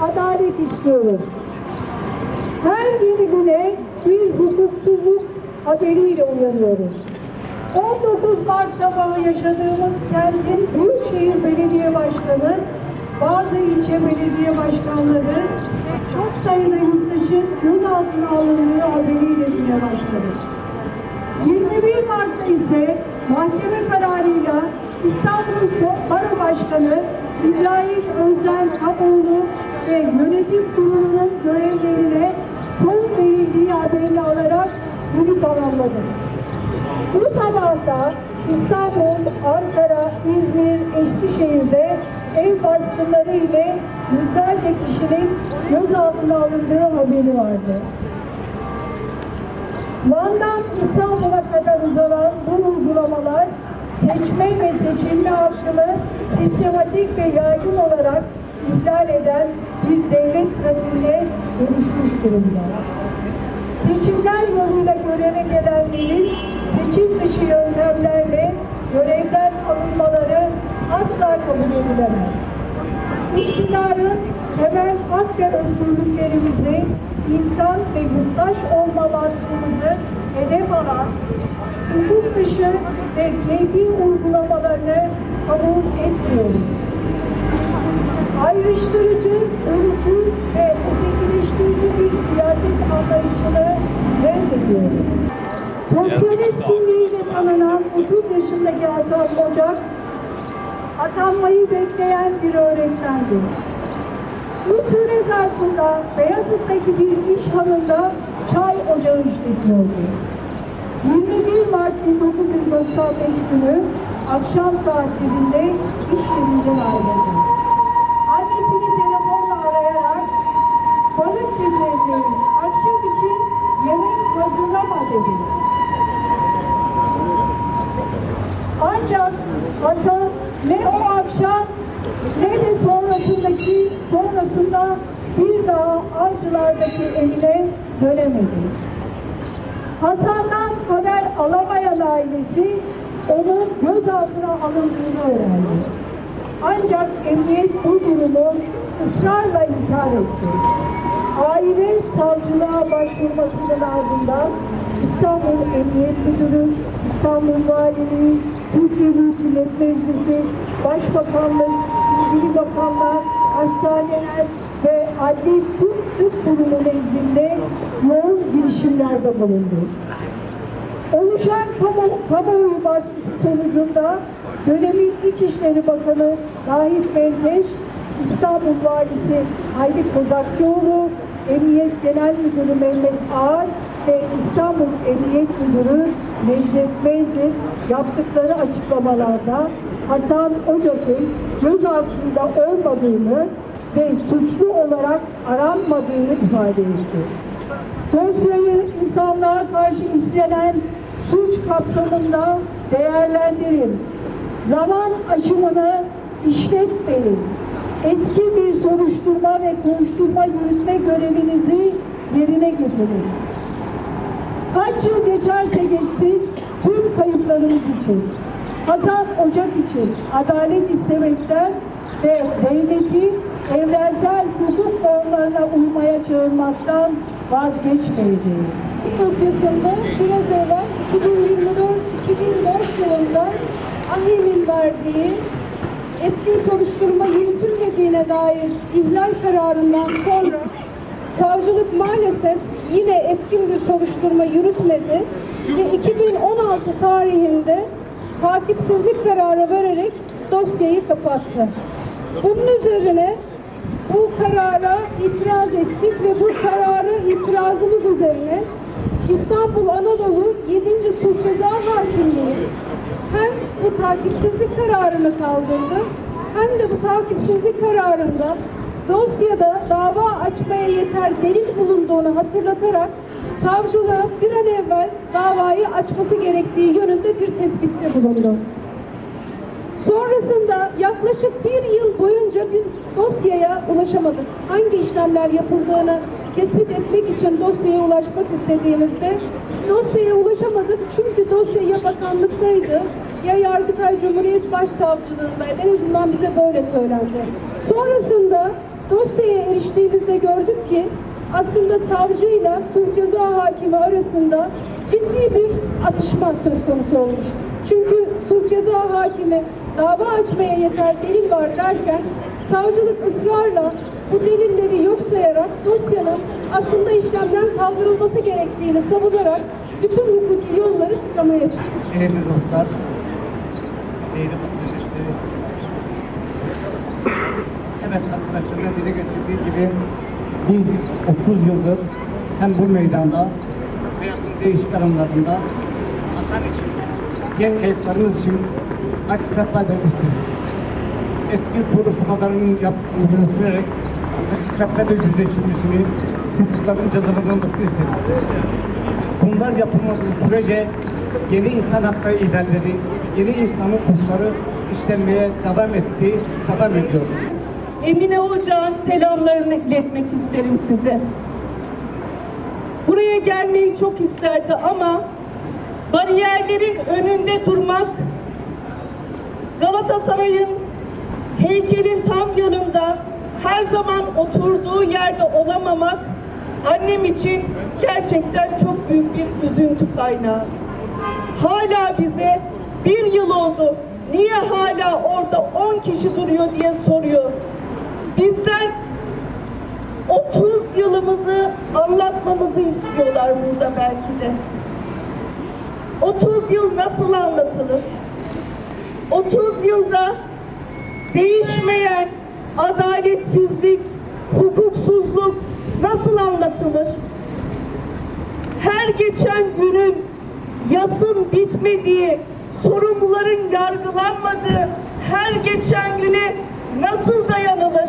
adalet istiyoruz. Her yeni güne bir hukuksuzluk haberiyle uyanıyoruz. 19 Mart sabahı yaşadığımız kentin Büyükşehir Belediye Başkanı, bazı ilçe belediye başkanları ve çok sayıda yurttaşın gözaltına alındığı haberiyle güne başladık. 21 Mart'ta ise mahkeme kararıyla İstanbul Baro Başkanı İbrahim Özden ve yönetim kurulunun görevlerine son verildiği haberini alarak bunu tamamladı. Bu sabahta İstanbul, Ankara, İzmir, Eskişehir'de ev baskınları ile yüzlerce kişinin gözaltına alındığı haberi vardı. Van'dan İstanbul'a kadar uzanan bu uygulamalar seçme ve seçilme hakkını sistematik ve yaygın olarak ihlal eden bir devlet pratiğine dönüşmüş durumda. Seçimler yoluyla göreve gelenlerin seçim dışı yöntemlerle görevden alınmaları asla kabul edilemez. İktidarın temel hak ve özgürlüklerimizi, insan ve yurttaş olma vasfımızı hedef alan hukuk dışı ve keyfi uygulamalarını kabul etmiyoruz. Sosyalist kimliğiyle tanınan 30 yaşındaki Hasan Ocak, atanmayı bekleyen bir öğretmendi. Bu süre zarfında Beyazıt'taki bir iş hanında çay ocağı işletiyordu. 21 Mart 1995 günü akşam saatlerinde iş yerinden ayrıldı. O akşam ne de sonrasındaki sonrasında bir daha avcılardaki evine dönemedi. Hasan'dan haber alamayan ailesi onun gözaltına alındığını öğrendi. Ancak emniyet bu durumu ısrarla inkar etti. Aile savcılığa başvurmasının ardından İstanbul Emniyet Müdürü, İstanbul Valiliği, Türkiye Büyük Millet Meclisi, Başbakanlık, ilgili bakanlar, hastaneler ve adli tıp tıp kurumu nezdinde yoğun girişimlerde bulundu. Oluşan kamu, kamuoyu baskısı sonucunda dönemin İçişleri Bakanı Nahit Menteş, İstanbul Valisi Hayri Kozakçıoğlu, Emniyet Genel Müdürü Mehmet Ağar ve İstanbul Emniyet Müdürü Necdet Mezir yaptıkları açıklamalarda Hasan Ocak'ın gözaltında olmadığını ve suçlu olarak aranmadığını ifade etti. Dosyayı insanlığa karşı işlenen suç kapsamında değerlendirin. Zaman aşımını işletmeyin. Etki bir soruşturma ve kovuşturma yürütme görevinizi yerine getirin. Kaç yıl geçerse geçsin tüm kayıplarımız için, Hasan Ocak için adalet istemekten ve devleti evrensel hukuk normlarına uymaya çağırmaktan vazgeçmeyeceğiz. dosyasında biraz evvel 2024-2004 yılında AHİM'in verdiği etkin soruşturma yürütülmediğine dair ihlal kararından sonra savcılık maalesef yine etkin bir soruşturma yürütmedi ve 2016 tarihinde takipsizlik kararı vererek dosyayı kapattı. Bunun üzerine bu karara itiraz ettik ve bu kararı itirazımız üzerine İstanbul Anadolu 7. Sulh Ceza Hakimliği hem bu takipsizlik kararını kaldırdı hem de bu takipsizlik kararında dosyada dava açmaya yeter delil bulunduğunu hatırlatarak savcılığa bir an evvel davayı açması gerektiği yönünde bir tespitte bulundu. Sonrasında yaklaşık bir yıl boyunca biz dosyaya ulaşamadık. Hangi işlemler yapıldığını tespit etmek için dosyaya ulaşmak istediğimizde dosyaya ulaşamadık. Çünkü dosya ya bakanlıktaydı ya Yargıtay Cumhuriyet Başsavcılığındaydı. En azından bize böyle söylendi. Sonrasında dosyaya eriştiğimizde gördük ki aslında savcıyla suç ceza hakimi arasında ciddi bir atışma söz konusu olmuş. Çünkü suç ceza hakimi dava açmaya yeter delil var derken savcılık ısrarla bu delilleri yok sayarak dosyanın aslında işlemden kaldırılması gerektiğini savunarak bütün hukuki yolları tıkamaya çıktı. Değerli dostlar. Evet arkadaşlarımın dile getirdiği gibi biz 30 yıldır hem bu meydanda hayatın değişik alanlarında Hasan için, genç kayıplarımız için açık seferler istedik. Etkin soruşturmalarının yaptığını yürüterek açık seferler yüzleşilmesini, hırsızların cezalandırılmasını istedik. Bunlar yapılmadığı sürece yeni insan hakları ihlalleri, yeni insanın suçları işlenmeye devam etti, devam ediyor. Emine Ocağ'ın selamlarını iletmek isterim size. Buraya gelmeyi çok isterdi ama bariyerlerin önünde durmak, Galatasaray'ın heykelin tam yanında her zaman oturduğu yerde olamamak annem için gerçekten çok büyük bir üzüntü kaynağı. Hala bize bir yıl oldu. Niye hala orada 10 kişi duruyor diye soruyor. Bizden 30 yılımızı anlatmamızı istiyorlar burada belki de. 30 yıl nasıl anlatılır? 30 yılda değişmeyen adaletsizlik, hukuksuzluk nasıl anlatılır? Her geçen günün yasın bitmediği, sorumluların yargılanmadığı her geçen güne nasıl dayanılır?